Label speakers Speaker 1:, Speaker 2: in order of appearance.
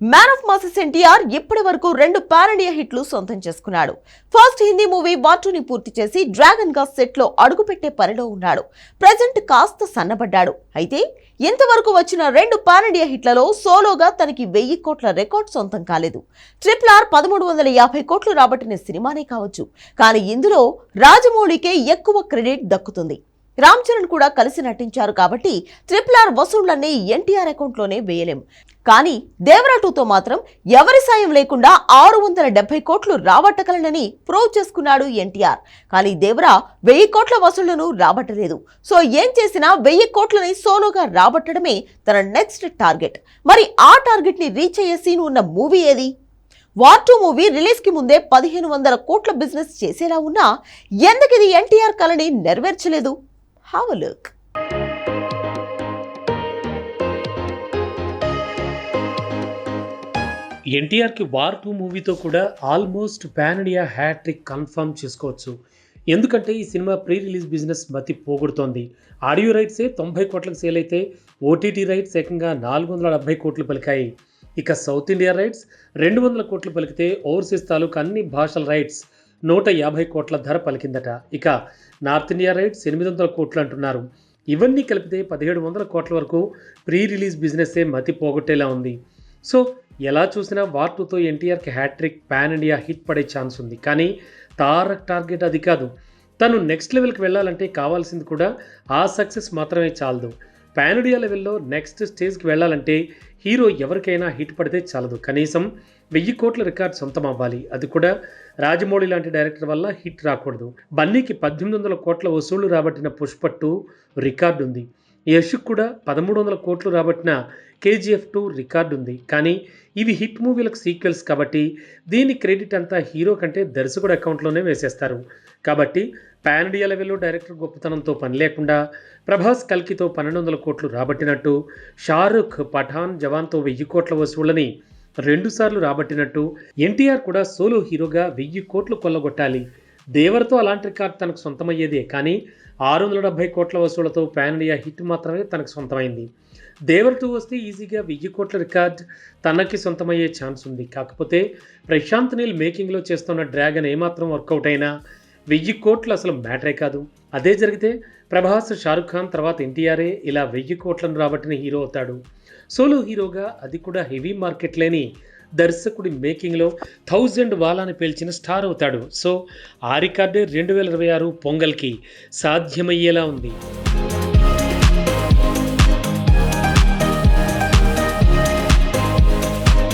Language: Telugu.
Speaker 1: మ్యాన్ ఆఫ్ మాసెస్ ఎన్టీఆర్ ఇప్పటి వరకు రెండు పాన్ హిట్లు సొంతం చేసుకున్నాడు. ఫస్ట్ హిందీ మూవీ వాటుని పూర్తి చేసి డ్రాగన్గా సెట్లో అడుగుపెట్టే పనిలో ఉన్నాడు. ప్రజెంట్ కాస్త సన్నబడ్డాడు. అయితే ఇంతవరకు వచ్చిన రెండు పాన్ హిట్లలో సోలోగా తనకి వెయ్యి కోట్ల రికార్డ్ సొంతం కాలేదు. ట్రిపుల్ ఆర్ పదమూడు వందల యాభై కోట్లు రాబట్టిన సినిమానే కావచ్చు. కానీ ఇందులో రాజమౌళికే ఎక్కువ క్రెడిట్ దక్కుతుంది. రామ్ చరణ్ కూడా కలిసి నటించారు కాబట్టి ట్రిపుల్ ఆర్ వసూళ్ళన్నీ ఎన్టీఆర్ అకౌంట్లోనే వేయలేం. కానీ దేవరా టూతో మాత్రం ఎవరి సాయం లేకుండా ఆరు వందల డెబ్బై కోట్లు రాబట్టగలనని ప్రూవ్ చేసుకున్నాడు ఎన్టీఆర్. కానీ దేవరా వెయ్యి కోట్ల వసూళ్ళను రాబట్టలేదు. సో ఏం చేసినా వెయ్యి కోట్లని సోలోగా రాబట్టడమే తన నెక్స్ట్ టార్గెట్ మరి ఆ టార్గెట్ని రీచ్ అయ్యే సీన్ ఉన్న మూవీ ఏది? వార్ టూ మూవీ రిలీజ్కి ముందే పదిహేను వందల కోట్ల బిజినెస్ చేసేలా ఉన్నా ఎందుకు ఇది ఎన్టీఆర్ కళని నెరవేర్చలేదు? హావ్ లుక్
Speaker 2: ఎన్టీఆర్కి వార్ టూ మూవీతో కూడా almost pan India hattrick confirm చేసుకోవచ్చు. ఎందుకంటే ఈ సినిమా ప్రీ రిలీజ్ బిజినెస్ మతి పోగొడుతోంది. ఆడియో రైట్సే తొంభై కోట్లకు సేల్ అయితే ఓటీటీ రైట్స్ ఏకంగా నాలుగు వందల డెబ్బై కోట్లు పలికాయి. ఇక సౌత్ ఇండియా రైట్స్ రెండు వందల కోట్లు పలికితే ఓవర్సీస్ తాలూకు అన్ని భాషల రైట్స్ నూట యాభై కోట్ల ధర పలికిందట. ఇక నార్త్ ఇండియా రైట్స్ ఎనిమిది వందల కోట్లు అంటున్నారు ఇవన్నీ కలిపితే పదిహేడు వందల కోట్ల వరకు ప్రీ రిలీజ్ బిజినెస్సే మతి పోగొట్టేలా ఉంది. సో ఎలా చూసినా వార్ టూతో ఎన్టీఆర్కి హ్యాట్రిక్ పాన్ ఇండియా హిట్ పడే ఛాన్స్ ఉంది. కానీ తారక్ టార్గెట్ అది కాదు. తను నెక్స్ట్ లెవెల్కి వెళ్ళాలంటే కావాల్సింది కూడా ఆ సక్సెస్ మాత్రమే చాలదు. పాన్ ఇండియా లెవెల్లో నెక్స్ట్ స్టేజ్కి వెళ్ళాలంటే హీరో ఎవరికైనా హిట్ పడితే చాలదు. కనీసం వెయ్యి కోట్ల రికార్డ్ సొంతం అవ్వాలి. అది కూడా రాజమౌళి లాంటి డైరెక్టర్ వల్ల హిట్ రాకూడదు. బన్నీకి పద్దెనిమిది వందల కోట్ల వసూళ్ళు రాబట్టిన పుష్పట్టు రికార్డు ఉంది యష్కి కూడా పదమూడు వందల కోట్లు రాబట్టిన కేజీఎఫ్ టూ రికార్డు ఉంది. కానీ ఇవి హిట్ మూవీలకు సీక్వెల్స్ కాబట్టి దీని క్రెడిట్ అంతా హీరో కంటే దర్శకుడు అకౌంట్లోనే వేసేస్తారు. కాబట్టి పాన్ ఇండియా లెవెల్లో డైరెక్టర్ గొప్పతనంతో పని లేకుండా ప్రభాస్ కల్కితో పన్నెండు వందల కోట్లు రాబట్టినట్టు షారుఖ్ పఠాన్ జవాన్తో వెయ్యి కోట్ల వసూళ్ళని రెండుసార్లు రాబట్టినట్టు ఎన్టీఆర్ కూడా సోలో హీరోగా వెయ్యి కోట్లు కొల్లగొట్టాలి. దేవర్తో అలాంటి రికార్డ్ తనకు సొంతమయ్యేదే కానీ ఆరు వందల డెబ్బై కోట్ల వసూళ్ళతో ప్యాన్ ఇండియా హిట్ మాత్రమే తనకు సొంతమైంది. దేవర్ టూ వస్తే ఈజీగా వెయ్యి కోట్ల రికార్డ్ తనకి సొంతమయ్యే ఛాన్స్ ఉంది. కాకపోతే ప్రశాంత్ నీల్ మేకింగ్లో చేస్తున్న డ్రాగన్ ఏమాత్రం వర్కౌట్ అయినా వెయ్యి కోట్లు అసలు మ్యాటరే కాదు. అదే జరిగితే ప్రభాస్ షారుఖ్ ఖాన్ తర్వాత ఎన్టీఆర్ఏ ఇలా వెయ్యి కోట్లను రాబట్టిన హీరో అవుతాడు. సోలో హీరోగా అది కూడా హెవీ మార్కెట్ లేని దర్శకుడి మేకింగ్లో థౌజండ్ వాలాని పేల్చిన స్టార్ అవుతాడు. సో ఆ రికార్డే రెండు వేల ఇరవై ఆరు పొంగల్కి సాధ్యమయ్యేలా ఉంది.